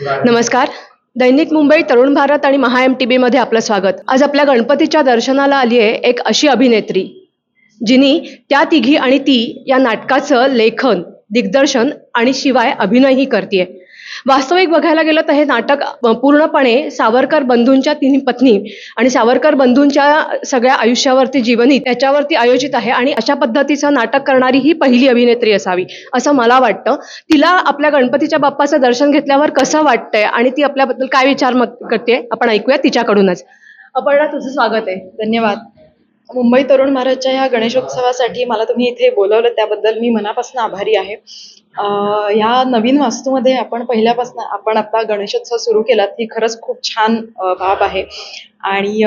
नमस्कार. दैनिक मुंबई तरुण भारत आणि महा M T बीमध्ये आपलं स्वागत. आज आपल्या गणपतीच्या दर्शनाला आली आहे एक अशी अभिनेत्री जिनी त्या तिघी आणि ती या नाटकाचं लेखन दिग्दर्शन आणि शिवाय अभिनयही करते वास्तविक बघायला गेलं तर हे नाटक पूर्णपणे सावरकर बंधूंच्या तिन्ही पत्नी आणि सावरकर बंधूंच्या सगळ्या आयुष्यावरती जीवनी त्याच्यावरती आयोजित आहे आणि अशा पद्धतीचं नाटक करणारी ही पहिली अभिनेत्री असावी असं मला वाटतं. तिला आपल्या गणपतीच्या बाप्पाचं दर्शन घेतल्यावर कसं वाटतंय आणि ती आपल्याबद्दल काय विचार मग करते आपण ऐकूया तिच्याकडूनच. अपर्णा तुझं स्वागत आहे. धन्यवाद. मुंबई तरुण भारतच्या ह्या गणेशोत्सवासाठी मला तुम्ही इथे बोलवलं त्याबद्दल मी मनापासून आभारी आहे. ह्या नवीन वास्तूमध्ये आपण पहिल्यापासून आपण आता गणेशोत्सव सुरू केलात ही खरंच खूप छान बाब आहे. आणि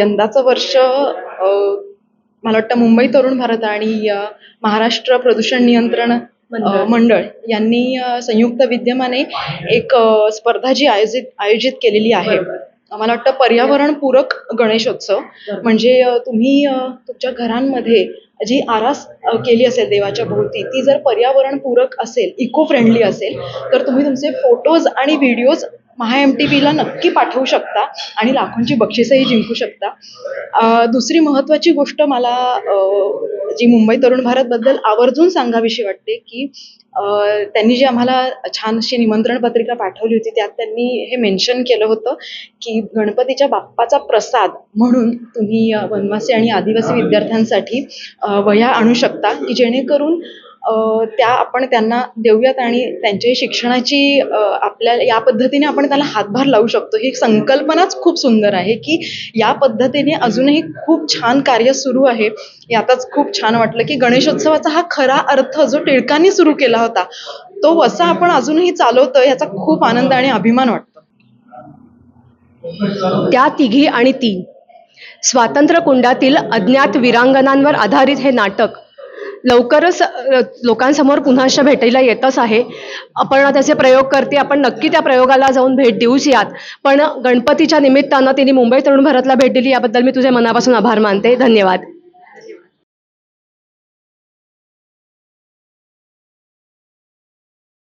यंदाचं वर्ष मला वाटतं मुंबई तरुण भारत आणि महाराष्ट्र प्रदूषण नियंत्रण मंडळ. यांनी संयुक्त विद्यमाने एक स्पर्धा जी आयोजित आयोजित केलेली आहे. मला वाटतं पर्यावरणपूरक गणेशोत्सव. म्हणजे तुम्ही तुमच्या घरांमध्ये जी आरास केली असेल देवाच्या भोवती ती जर पर्यावरणपूरक असेल इको फ्रेंडली असेल तर तुम्ही तुमचे फोटोज आणि व्हिडिओज महा एम टी बीला नक्की पाठवू शकता आणि लाखोंची बक्षिसंही जिंकू शकता. दुसरी महत्त्वाची गोष्ट मला जी मुंबई तरुण भारतबद्दल आवर्जून सांगावीशी वाटते की त्यांनी जी आम्हाला छान अशी निमंत्रण पत्रिका पाठवली होती त्यात त्यांनी हे मेन्शन केलं होतं की गणपतीच्या बाप्पाचा प्रसाद म्हणून तुम्ही वनवासी आणि आदिवासी विद्यार्थ्यांसाठी वह्या आणू शकता की जेणेकरून त्या आपण त्यांना देऊयात आणि त्यांच्या शिक्षणाची आपल्या या पद्धतीने आपण त्याला हातभार लावू शकतो. ही संकल्पनाच खूप सुंदर आहे की या पद्धतीने अजूनही खूप छान कार्य सुरू आहे. यातच खूप छान वाटलं की गणेशोत्सवाचा हा खरा अर्थ जो टिळकांनी सुरू केला होता तो वसा आपण अजूनही चालवतो याचा खूप आनंद आणि अभिमान वाटतो. त्या तिघी आणि ती स्वातंत्र्य कुंडातील अज्ञात विरांगणांवर आधारित हे नाटक लवकरच लोकांसमोर पुन्हा अशा भेटायला येतच आहे. आपण त्याचे प्रयोग करते आपण नक्की त्या प्रयोगाला जाऊन भेट देऊच यात पण गणपतीच्या निमित्तानं तिने मुंबई तरुण भारतला भेट दिली याबद्दल मी तुझ्या मनापासून आभार मानते. धन्यवाद.